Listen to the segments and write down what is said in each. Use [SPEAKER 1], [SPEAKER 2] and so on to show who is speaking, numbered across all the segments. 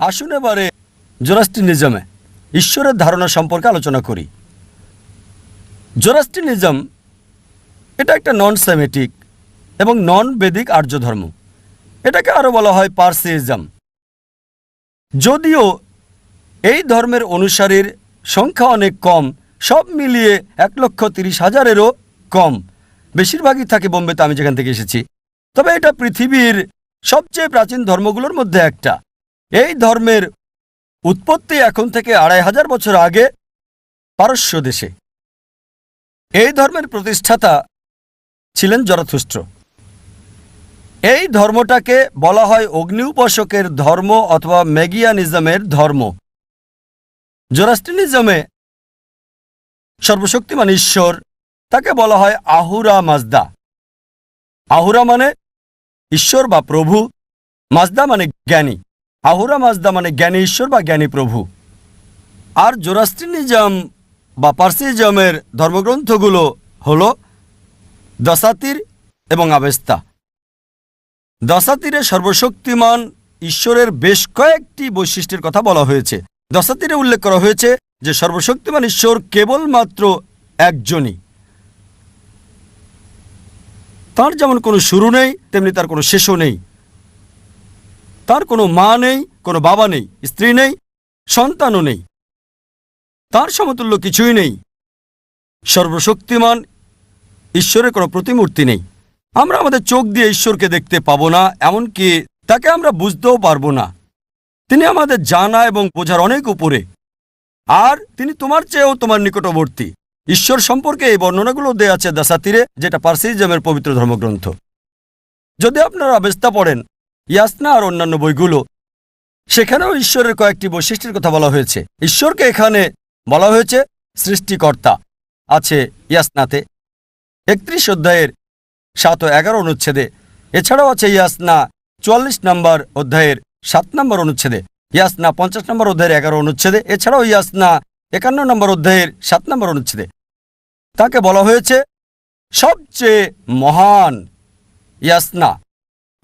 [SPEAKER 1] আসুন এবারে জোরাস্টিনিজমে ঈশ্বরের ধারণা সম্পর্কে আলোচনা করি। জোরাস্টিনিজম এটা একটা নন সেমেটিক এবং নন বেদিক আর্য ধর্ম এটাকে আরও বলা হয় পার্সিজম যদিও এই ধর্মের অনুসারীর সংখ্যা অনেক কম, সব মিলিয়ে এক লক্ষ তিরিশ হাজারেরও কম। বেশিরভাগই থাকে বোম্বেতে, আমি যেখান থেকে এসেছি। তবে এটা পৃথিবীর সবচেয়ে প্রাচীন ধর্মগুলোর মধ্যে একটা। এই ধর্মের উৎপত্তি এখন থেকে আড়াই হাজার বছর আগে পারস্য দেশে। এই ধর্মের প্রতিষ্ঠাতা ছিলেন জরথুস্ট্র এই ধর্মটাকে বলা হয় অগ্নি উপাসকের ধর্ম অথবা মেগিয়ানিজমের ধর্ম। জোরাস্ট্রিনিজমে সর্বশক্তিমান ঈশ্বর, তাকে বলা হয় আহুরা মাজদা। আহুরা মানে ঈশ্বর বা প্রভু, মাজদা মানে জ্ঞানী। আহুরা মাজদা মানে জ্ঞানী ঈশ্বর বা জ্ঞানী প্রভু। আর জোরাস্ট্রিনিজম বা পার্সিজমের ধর্মগ্রন্থগুলো হল দশাতির এবং আবেস্তা। দশাতীরে সর্বশক্তিমান ঈশ্বরের বেশ কয়েকটি বৈশিষ্ট্যের কথা বলা হয়েছে। দশাতীরে উল্লেখ করা হয়েছে যে সর্বশক্তিমান ঈশ্বর কেবলমাত্র একজনই। তার যেমন কোনো শুরু নেই, তেমনি তার কোনো শেষও নেই। তার কোনো মা নেই, কোনো বাবা নেই, স্ত্রী নেই, সন্তানও নেই। তার সমতুল্য কিছুই নেই। সর্বশক্তিমান ঈশ্বরের কোনো প্রতিমূর্তি নেই। আমরা আমাদের চোখ দিয়ে ঈশ্বরকে দেখতে পাবো না, এমনকি তাকে আমরা বুঝতেও পারব না। তিনি আমাদের জানা এবং বোঝার অনেক উপরে। আর তিনি তোমার চেয়েও তোমার নিকটবর্তী। ঈশ্বর সম্পর্কে এই বর্ণনাগুলো দেয়া আছে দাসাতিরে, যেটা পার্সিজমের পবিত্র ধর্মগ্রন্থ। যদি আপনারা আবেস্তা পড়েন ইয়াসনা আর অন্যান্য বইগুলো। সেখানেও ঈশ্বরের কয়েকটি বৈশিষ্ট্যের কথা বলা হয়েছে। ঈশ্বরকে এখানে বলা হয়েছে সৃষ্টিকর্তা। আছে ইয়াসনাতে একত্রিশ অধ্যায়ের সাত ও এগারো অনুচ্ছেদে। এছাড়াও আছে ইয়াসনা চুয়াল্লিশ নম্বর অধ্যায়ের সাত নম্বর অনুচ্ছেদে। ইয়াসনা পঞ্চাশ নম্বর অধ্যায়ের এগারো অনুচ্ছেদে। এছাড়াও ইয়াসনা একান্ন নম্বর অধ্যায়ের সাত নম্বর অনুচ্ছেদে। তাকে বলা হয়েছে সবচেয়ে মহান ইয়াসনা।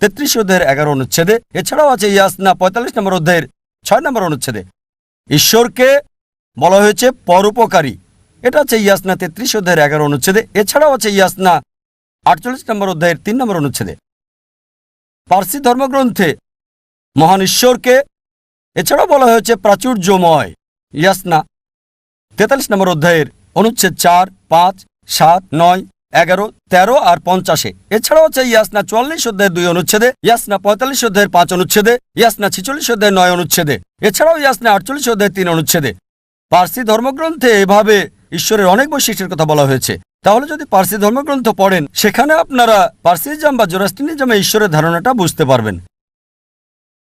[SPEAKER 1] তেত্রিশ অধ্যায়ের এগারো অনুচ্ছেদে। এছাড়াও আছে ইয়াসনা, পঁয়তাল্লিশ নম্বর অধ্যায়ের ছয় নম্বর অনুচ্ছেদে। ঈশ্বরকে বলা হয়েছে পরোপকারী। এটা আছে ইয়াসনা তেত্রিশ অধ্যায়ের এগারো অনুচ্ছেদে। এছাড়াও আছে ইয়াসনা আটচল্লিশ নম্বর অধ্যায়ের তিন নম্বর অনুচ্ছেদে। পার্সি ধর্মগ্রন্থে মহান ঈশ্বরকে এছাড়াও বলা হয়েছে প্রাচুর্যময়। ইয়াসনা তেতাল্লিশ নম্বর অধ্যায়ের অনুচ্ছেদ চার, পাঁচ, সাত, নয় এগারো, তেরো আর পঞ্চাশে। এছাড়াও আছে ইয়াসনা চুয়াল্লিশ অধ্যায়ের দুই অনুচ্ছেদে, ইয়াসনা পঁয়তাল্লিশ অধ্যায়ের পাঁচ অনুচ্ছেদে, ইয়াসনা ছিচল্লিশ অধ্যায়ের নয় অনুচ্ছেদে। এছাড়াও ইয়াসনা আটচল্লিশ অধ্যায়ের তিন অনুচ্ছেদে। পার্সি ধর্মগ্রন্থে এভাবে ঈশ্বরের অনেক বৈশিষ্ট্যের কথা বলা হয়েছে। তাহলে যদি পার্সি ধর্মগ্রন্থ পড়েন, সেখানে আপনারা পার্সিজম বা জোরাস্টিনিজমে ঈশ্বরের ধারণাটা বুঝতে পারবেন।